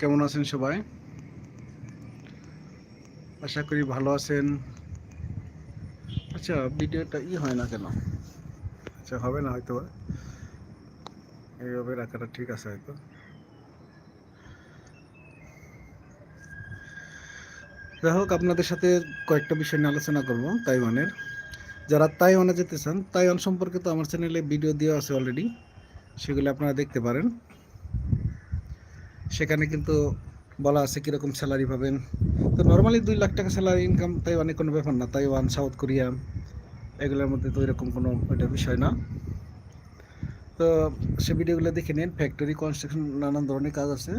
কেমন আছেন সবাই? আশা করি ভালো আছেন। আচ্ছা ভিডিওটা ই হয় না কেন? আচ্ছা হবে না হয়তো। এইভাবে রাখাটা ঠিক আছে হয়তো। যাই হোক, আপনাদের সাথে কয়েকটা বিষয় নিয়ে আলোচনা করব, তাইওয়ানের। যারা তাইওয়ানে যেতে চান, তাইওয়ান সম্পর্কে তো আমার চ্যানেলে ভিডিও দেওয়া আছে অলরেডি সেগুলো আপনারা দেখতে পারেন। সেখানে কিন্তু বলা আছে কীরকম স্যালারি পাবেন। তো নর্মালি দুই লাখ টাকা স্যালারি ইনকাম তাইওয়ানে কোনো ব্যাপার না তাইওয়ান সাউথ কোরিয়া এগুলোর মধ্যে তো এরকম কোনো ওইটা বিষয় না। তো সে ভিডিওগুলো দেখে নিন ফ্যাক্টরি কনস্ট্রাকশন নানান ধরনের কাজ আছে।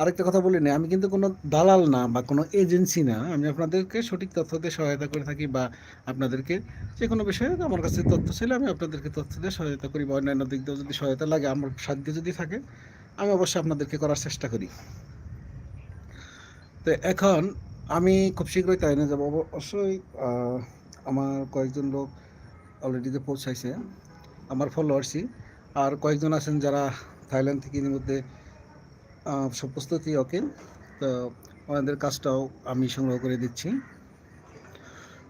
আরেকটা কথা বলি না আমি কিন্তু কোনো দালাল না বা কোনো এজেন্সি না, আমি আপনাদেরকে সঠিক তথ্য দিয়ে সহায়তা করে থাকি বা আপনাদেরকে যে কোনো বিষয়ে আমার কাছে তথ্য ছিল আমি আপনাদেরকে তথ্য দিয়ে সহায়তা করি বা অন্যান্য দিক দিয়েও যদি সহায়তা লাগে, আমার সাধ্য যদি থাকে আমি অবশ্যই আপনাদেরকে করার চেষ্টা করি। তো এখন আমি খুব শীঘ্রই তাই না যাব অবশ্যই আমার কয়েকজন লোক অলরেডি যে পৌঁছাইছে, আমার ফলোয়ার্সই আর কয়েকজন আছেন যারা থাইল্যান্ড থেকে ইতিমধ্যে সব প্রস্তুতি ওকে তো ওনাদের কাজটাও আমি সংগ্রহ করে দিচ্ছি।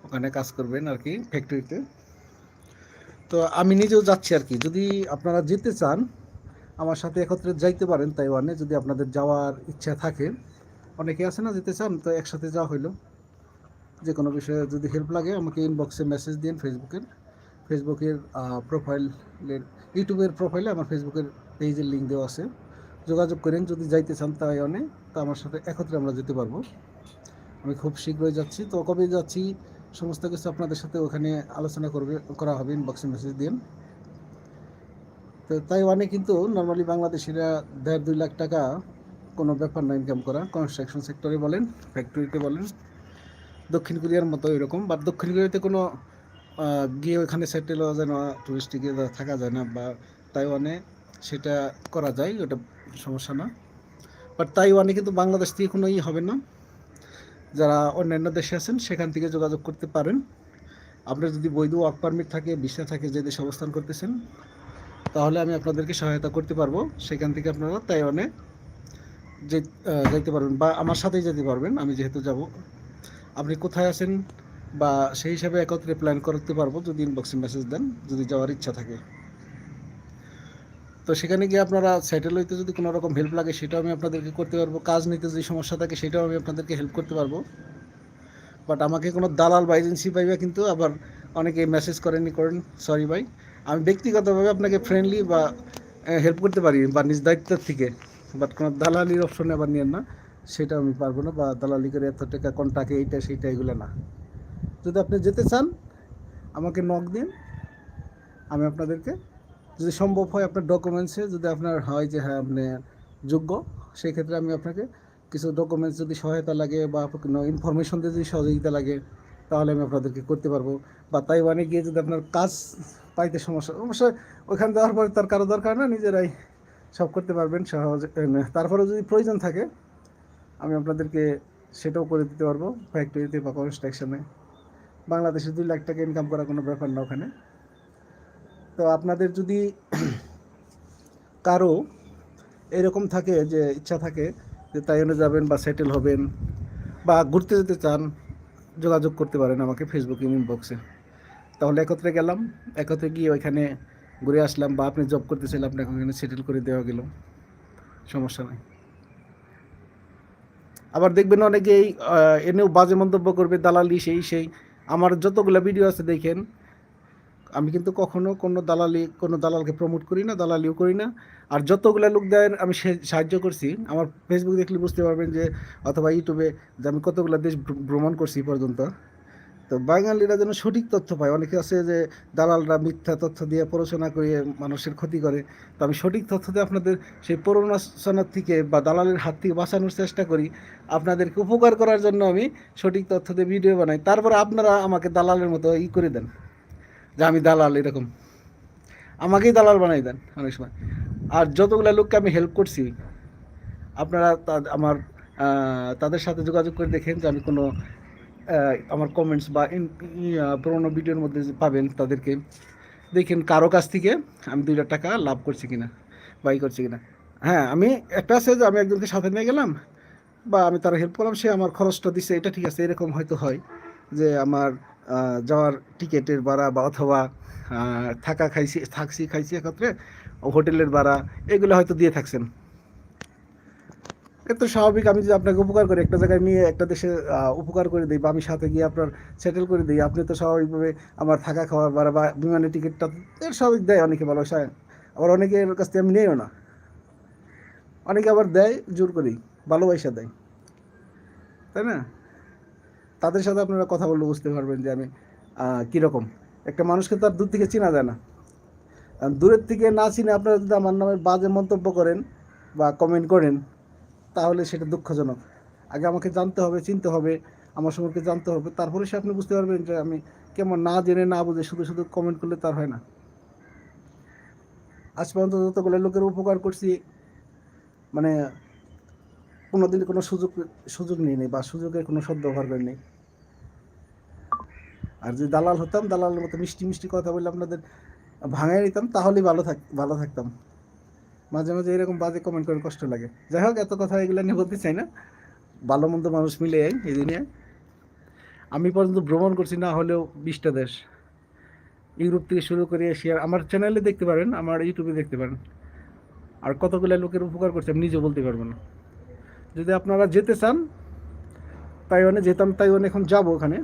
ওখানে কাজ করবেন আর কি ফ্যাক্টরিতে তো আমি নিজেও যাচ্ছি আর কি। যদি আপনারা যেতে চান আমার সাথে একত্রে যাইতে পারেন তাইওয়ানে, যদি আপনাদের যাওয়ার ইচ্ছা থাকে। অনেকে আছে না, যেতে চান, তো একসাথে যাওয়া হইল। যে কোনো বিষয়ে যদি হেল্প লাগে, আমাকে ইনবক্সে মেসেজ দিন ফেসবুকের ফেসবুকের প্রোফাইলের ইউটিউবের প্রোফাইলে আমার ফেসবুকের পেজের লিঙ্ক দেওয়া আছে। যোগাযোগ করেন, যদি যাইতে চান তাইওয়ানে, তো আমার সাথে একত্রে আমরা যেতে পারব। আমি খুব শীঘ্রই যাচ্ছি। তো কবে যাচ্ছি, সমস্ত কিছু আপনাদের সাথে ওখানে আলোচনা করবে, করা হবে ইনবক্সে মেসেজ দিন তো তাইওয়ানে কিন্তু নর্মালি বাংলাদেশিরা দেড় দুই লাখ টাকা কোনো ব্যাপার না ইনকাম করা কনস্ট্রাকশন সেক্টরে বলেন ফ্যাক্টরিতে বলেন, দক্ষিণ কোরিয়ার মতো এরকম বা দক্ষিণ কোরিয়াতে কোনো গিয়ে ওখানে সেটেল হওয়া যায় না টুরিস্টে গিয়ে থাকা যায় না, বা তাইওয়ানে সেটা করা যায়, ওটা সমস্যা না। বাট তাইওয়ানে কিন্তু বাংলাদেশ থেকে কোনো ই হবে না। যারা অন্যান্য দেশে আছেন, সেখান থেকে যোগাযোগ করতে পারেন। আপনার যদি বৈধ ওয়ার্ক পারমিট থাকে ভিসা থাকে, যে দেশে অবস্থান করতেছেন তাহলে আমি আপনাদেরকে সহায়তা করতে পারব। সেখান থেকে আপনারা তাইওয়ানে যে যাইতে পারবেন বা আমার সাথেই যেতে পারবেন, আমি যেহেতু যাব। আপনি কোথায় আছেন বা সেই হিসাবে একত্রে প্ল্যান করতে পারব, যদি ইনবক্সে মেসেজ দেন, যদি যাওয়ার ইচ্ছা থাকে। তো সেখানে গিয়ে আপনারা সেটেল হইতে যদি কোনো রকম হেল্প লাগে, সেটাও আমি আপনাদেরকে করতে পারব। কাজ নিতে যদি সমস্যা থাকে, সেটাও আমি আপনাদেরকে হেল্প করতে পারব। বাট আমাকে কোনো দালাল বা এজেন্সি পাইবে কিন্তু আবার অনেকে মেসেজ করেননি, করেন সরি ভাই। আমি ব্যক্তিগতভাবে আপনাকে ফ্রেন্ডলি বা হেল্প করতে পারি বা নিজ দায়িত্বের থেকে। বাট কোনো দালালির অপশনে আবার নিয়েন না, সেটা আমি পারব না বা দালালি করে এত টাকা কন্টাকে এইটা, সেইটা এগুলো না। যদি আপনি যেতে চান, আমাকে নক দিন। আমি আপনাদেরকে, যদি সম্ভব হয় আপনার ডকুমেন্টসে যদি আপনার হয় যে হ্যাঁ আপনি যোগ্য সেই ক্ষেত্রে আমি আপনাকে কিছু ডকুমেন্টস যদি সহায়তা লাগে বা কোনো ইনফরমেশন দিয়ে যদি সহযোগিতা লাগে, তাহলে আমি আপনাদেরকে করতে পারব। বা তাইওয়ানে গিয়ে যদি আপনার কাজ পাইতে সমস্যা। অবশ্যই ওইখানে যাওয়ার পরে তার কারও দরকার না, নিজেরাই সব করতে পারবেন সহজে তারপরে যদি প্রয়োজন থাকে, আমি আপনাদেরকে সেটাও করে দিতে পারব ফ্যাক্টরিতে বা কনস্ট্রাকশনে বাংলাদেশে দুই লাখ টাকা ইনকাম করা কোনো ব্যাপার না ওখানে। তো আপনাদের যদি কারও এরকম থাকে যে ইচ্ছা থাকে যে তাইওয়ানে যাবেন বা সেটেল হবেন বা ঘুরতে যেতে চান, যোগাযোগ করতে পারেন আমাকে ফেসবুক ইনবক্সে তাহলে একত্রে গেলাম একত্রে গিয়ে ওইখানে ঘুরে আসলাম বা আপনি জব করতেছিলেন আপনাকে ওখানে সেটেল করে দেওয়া গেল সমস্যা নাই। আবার দেখবেন অনেকেই আহ, এনেও বাজে মন্তব্য করবে দালালি সেই সেই। আমার যতগুলো ভিডিও আছে দেখেন আমি কিন্তু কখনো কোনো দালালি কোনো দালালকে প্রমোট করি না দালালিও করি না। আর যতগুলো লোক দেন আমি সাহায্য করছি। আমার ফেসবুক দেখলে বুঝতে পারবেন যে অথবা ইউটিউবে যে আমি কতগুলো দেশ ভ্রমণ করছি পর্যন্ত তো বাঙালিরা যেন সঠিক তথ্য পায়। অনেকে আছে যে দালালরা মিথ্যা তথ্য দিয়ে প্ররোচনা করে মানুষের ক্ষতি করে। তো আমি সঠিক তথ্য দিয়ে আপনাদের সেই প্ররোচনার থেকে বা দালালের হাত থেকে বাঁচানোর চেষ্টা করি। আপনাদেরকে উপকার করার জন্য আমি সঠিক তথ্য দিয়ে ভিডিও বানাই। তারপরে আপনারা আমাকে দালালের মতো ই করে দেন যে আমি দালাল এরকম। আমাকেই দালাল বানাই দেন অনেক সময়। আর যতগুলো লোককে আমি হেল্প করছি, আপনারা আমার তাদের সাথে যোগাযোগ করে দেখেন যে আমি কোনো আমার কমেন্টস বা পুরোনো ভিডিওর মধ্যে পাবেন তাদেরকে। দেখেন কারও কাছ থেকে আমি দুই লাখ টাকা লাভ করছি কিনা বাই করছি কিনা। হ্যাঁ আমি একটা আছে যে আমি একজনকে সাথে নিয়ে গেলাম বা আমি তার হেল্প করলাম, সে আমার খরচটা দিছে, এটা ঠিক আছে, এরকম হয়তো হয় যে আমার যাওয়ার টিকেটের ভাড়া বা অথবা থাকা খাইছি, থাকছি, খাইছি একত্রে, হোটেলের ভাড়া, এগুলো হয়তো দিয়ে থাকছেন। এ তো স্বাভাবিক, আমি যদি আপনাকে উপকার করি, একটা জায়গায় নিয়ে একটা দেশে উপকার করে দিই বা আমি সাথে গিয়ে আপনার সেটেল করে দিই, আপনি তো স্বাভাবিকভাবে আমার থাকা খাওয়ার ভাড়া বা বিমানের টিকিটটা এর স্বাভাবিক দেয় অনেকে ভালোবাসায় আবার অনেকের কাছ থেকে আমি নিয়েও না। অনেকে আবার দেয়, জোর করেই, ভালোবাসা দেয়। তাই না? তাদের সাথে আপনারা কথা বললে বুঝতে পারবেন যে আমি কীরকম। একটা মানুষকে তো আর দূর থেকে চেনা যায় না। দূরের থেকে না চিনে আপনারা যদি আমার নামে বাজে মন্তব্য করেন বা কমেন্ট করেন তাহলে সেটা দুঃখজনক। আগে আমাকে জানতে হবে, চিনতে হবে, আমার সম্পর্কে জানতে হবে, তারপরে সে আপনি বুঝতে পারবেন যে আমি কেমন না জেনে, না বুঝে শুধু শুধু কমেন্ট করলে তার হয় না। আজ পর্যন্ত যতগুলো লোকের উপকার করছি মানে কোনোদিন কোনো সুযোগ সুযোগ নিয়ে নেই বা সুযোগের কোনো সদ্ব্যবহার করে নেই। আর যদি দালাল হতাম, দালালের মতো মিষ্টি মিষ্টি কথা বলে আপনাদের ভাঙাই নিতাম তাহলেই ভালো থাক, ভালো থাকতাম। মাঝে মাঝে এরকম বাজে কমেন্ট করে কষ্ট লাগে। যাই হোক, এত কথা এগুলো নিয়ে বলতে চাই না। ভালো মন্দ মানুষ মিলে এই দুনিয়ায়। আমি পর্যন্ত ভ্রমণ করছি না হলেও বিশটা দেশ। ইউরোপ থেকে শুরু করে এশিয়া, আমার চ্যানেলে দেখতে পারেন, আমার ইউটিউবে দেখতে পারেন। আর কতগুলো লোকের উপকার করছে আমি নিজে বলতে পারব না। যদি আপনারা যেতে চান, তাইওয়ানে যেতাম, তাইওয়ানে এখন যাব ওখানে।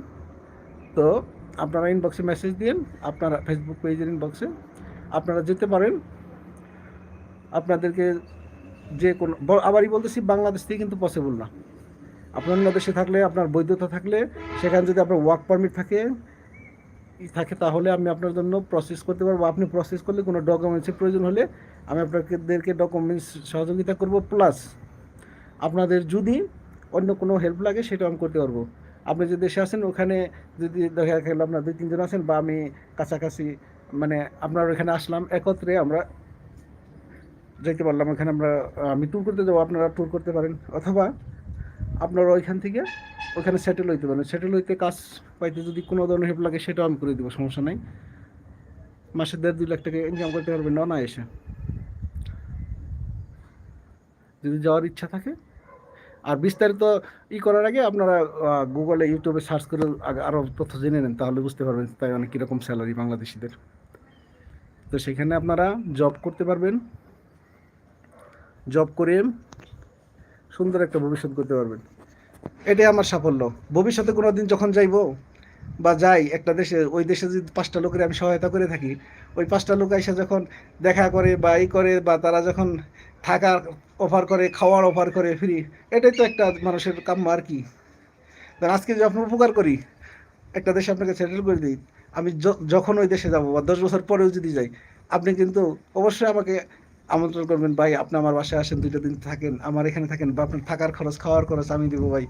তো আপনারা ইনবক্সে মেসেজ দিন আপনারা ফেসবুক পেজের ইনবক্সে আপনারা যেতে পারেন আপনাদেরকে যে কোনো আবারই বলতেছি, বাংলাদেশ থেকে কিন্তু পসিবল না। আপনার অন্য দেশে থাকলে, আপনার বৈধতা থাকলে, সেখানে যদি আপনার ওয়ার্ক পারমিট থাকে থাকে, তাহলে আমি আপনার জন্য প্রসেস করতে পারব। আপনি প্রসেস করলে কোনো ডকুমেন্টসের প্রয়োজন হলে আমি আপনাদেরকে ডকুমেন্টস সহযোগিতা করব। প্লাস আপনাদের যদি অন্য কোনো হেল্প লাগে সেটা আমি করতে পারব। আপনি যে দেশে আছেন, ওখানে যদি দেখা গেল আপনার দুই, তিনজন আছেন, বা আমি কাছাকাছি মানে আপনার ওখানে আসলাম, একত্রে আমরা যাইতে পারলাম ওখানে আমরা আমি ট্যুর করতে যাব, আপনারা ট্যুর করতে পারেন। অথবা আপনারা ওইখান থেকে ওখানে সেটেল হইতে পারেন। সেটেল হইতে কাজ পাইতে যদি কোনো ধরনের হেল্প লাগে, সেটাও আমি করে দেবো, সমস্যা নাই। মাসে দেড় দুই লাখ টাকা ইনকাম করতে পারবেন না এসে যদি যাওয়ার ইচ্ছা থাকে। আর বিস্তারিত ই করার আগে আপনারা গুগলে ইউটিউবে সার্চ করে আরও তথ্য জেনে নেন, তাহলে বুঝতে পারবেন তাই অনেক কীরকম স্যালারি বাংলাদেশিদের। তো সেখানে আপনারা জব করতে পারবেন। জব করে সুন্দর একটা ভবিষ্যৎ করতে পারবেন। এটাই আমার সাফল্য। ভবিষ্যতে কোনো দিন যখন যাইবো বা যাই, একটা দেশে, ওই দেশে যদি পাঁচটা লোকের আমি সহায়তা করে থাকি, ওই পাঁচটা লোক এসে যখন দেখা করে বা ই করে বা তারা যখন থাকার অফার করে, খাওয়ার অফার করে ফ্রি এটাই তো একটা মানুষের কাম্য আর কি। আজকে যে আপনার উপকার করি, একটা দেশে আপনাকে সেটেল করে দিই, আমি যখন ওই দেশে যাব বা দশ বছর পরেও যদি যাই, আপনি কিন্তু অবশ্যই আমাকে আমন্ত্রণ করবেন, ভাই, আপনি আমার বাসায় আসেন, দুইটা দিন থাকেন, আমার এখানে থাকেন, বা আপনার থাকার খরচ, খাওয়ার খরচ আমি দেবো, ভাই।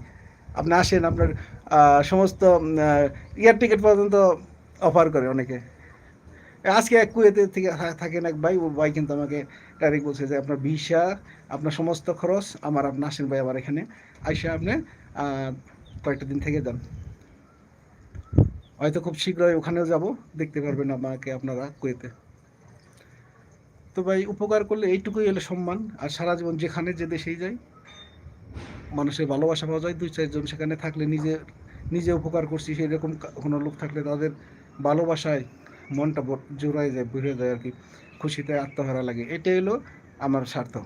আপনি আসেন, আপনার সমস্ত এয়ার টিকিট পর্যন্ত অফার করে অনেকে। আজকে এক কুয়েতে থেকে থাকেন এক ভাই, ও ভাই কিন্তু আমাকে ডাইরেক্ট বলছে যে, আপনার ভিসা, আপনার সমস্ত খরচ, আমার, আপনি আসেন ভাই আমার এখানে। আইসা আপনি কয়েকটা দিন থেকে যান। হয়তো খুব শীঘ্রই ওখানেও যাব, দেখতে পারবেন আমাকে, আপনারা কুয়েতে। তো ভাই, উপকার করলে এইটুকুই হলো সম্মান, আর সারা জীবন যেখানে যে দেশেই যাই, মানুষের ভালোবাসা পাওয়া যায়, দুই চারজন সেখানে থাকলে নিজে নিজে উপকার করছি, সেরকম কা- কোনো লোক থাকলে তাদের ভালোবাসায় মনটা জোড়ায় যায়, ভরে যায় আর কি, খুশিতে আত্মহারা লাগে। এটাই হলো আমার স্বার্থ।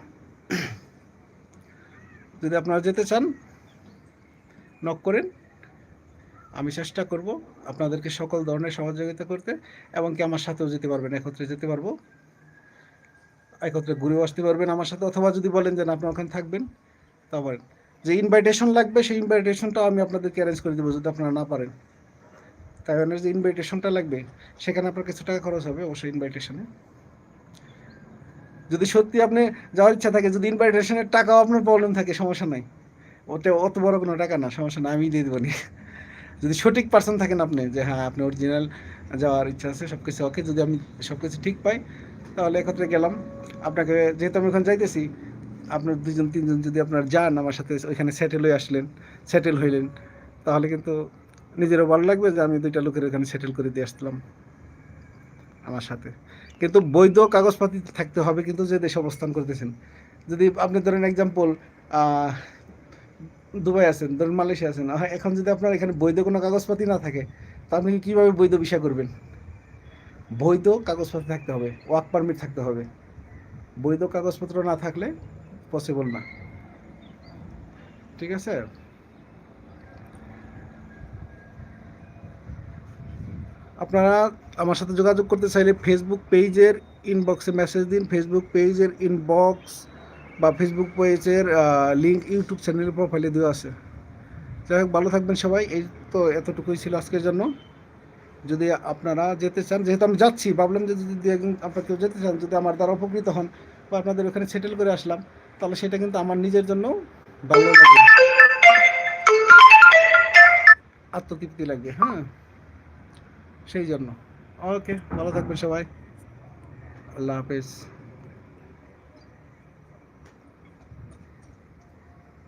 যদি আপনারা যেতে চান নক করেন। আমি চেষ্টা করব আপনাদেরকে সকল ধরনের সহযোগিতা করতে, এবং কি আমার সাথেও যেতে পারবেন, একত্রে যেতে পারব। একত্রে ঘুরেও আসতে পারবেন আমার সাথে, অথবা যদি বলেন যে আপনি ওখানে থাকবেন, তা পারেন যে ইনভাইটেশন লাগবে, সেই ইনভাইটেশনটাও আমি আপনাদেরকে অ্যারেঞ্জ করে দেবো, যদি আপনারা না পারেন। তাই তাইওয়ানের যে ইনভাইটেশনটা লাগবে, সেখানে আপনার কিছু টাকা খরচ হবে, অবশ্যই ইনভাইটেশনে যদি সত্যি আপনি যাওয়ার ইচ্ছা থাকে, যদি ইনভাইটেশনের টাকাও আপনার প্রবলেম থাকে, সমস্যা নাই। ওতে অত বড় কোনো টাকা না, সমস্যা না আমি দিয়ে দেবো নি। যদি সঠিক পার্সন থাকেন আপনি যে হ্যাঁ আপনি অরিজিনাল যাওয়ার ইচ্ছা আছে সব কিছু ওকে যদি আমি সব কিছু ঠিক পাই, তাহলে একত্রে গেলাম। আপনাকে যেহেতু আমি ওখানে যাইতেছি, আপনার দুজন তিনজন যদি আপনার যান, আমার সাথে ওইখানে সেটেল হয়ে আসলেন সেটেল হইলেন, তাহলে কিন্তু নিজেরও ভালো লাগবে যে আমি দুইটা লোকের ওখানে সেটেল করে দিয়ে আসলাম আমার সাথে। কিন্তু বৈধ কাগজপাতি থাকতে হবে কিন্তু যে দেশে অবস্থান করতেছেন। যদি আপনি ধরেন এক্সাম্পল দুবাই আছেন, ধরুন মালয়েশিয়া আছেন। এখন যদি আপনার এখানে বৈধ কোনো কাগজপাতি না থাকে, তা আপনি কীভাবে বৈধ বিষয় করবেন? বৈধ কাগজপত্র থাকতে হবে, ওয়ার্ক পারমিট থাকতে হবে। বৈধ কাগজপত্র না থাকলে পসিবল না। ঠিক আছে? আপনারা আমার সাথে যোগাযোগ করতে চাইলে ফেসবুক পেজের ইনবক্সে মেসেজ দিন। ফেসবুক পেজের ইনবক্স বা ফেসবুক পেজের লিঙ্ক ইউটিউব চ্যানেলের প্রোফাইলে দেওয়া আছে। যাই হোক, ভালো থাকবেন সবাই। এই তো এতটুকুই ছিল আজকের জন্য। যদি আপনারা যেতে চান, যেহেতু আমি যাচ্ছি, ভাবলাম যে যদি একজন আপনারা কেউ যেতে চান, যদি আমার দ্বারা উপকৃত হন বা আপনাদের ওখানে সেটেল করে আসলাম, তাহলে সেটা কিন্তু আমার নিজের জন্য ভালো লাগবে আত্মতৃপ্তি লাগবে হ্যাঁ? সেই জন্য। ওকে ভালো থাকবেন সবাই। আল্লাহ হাফেজ।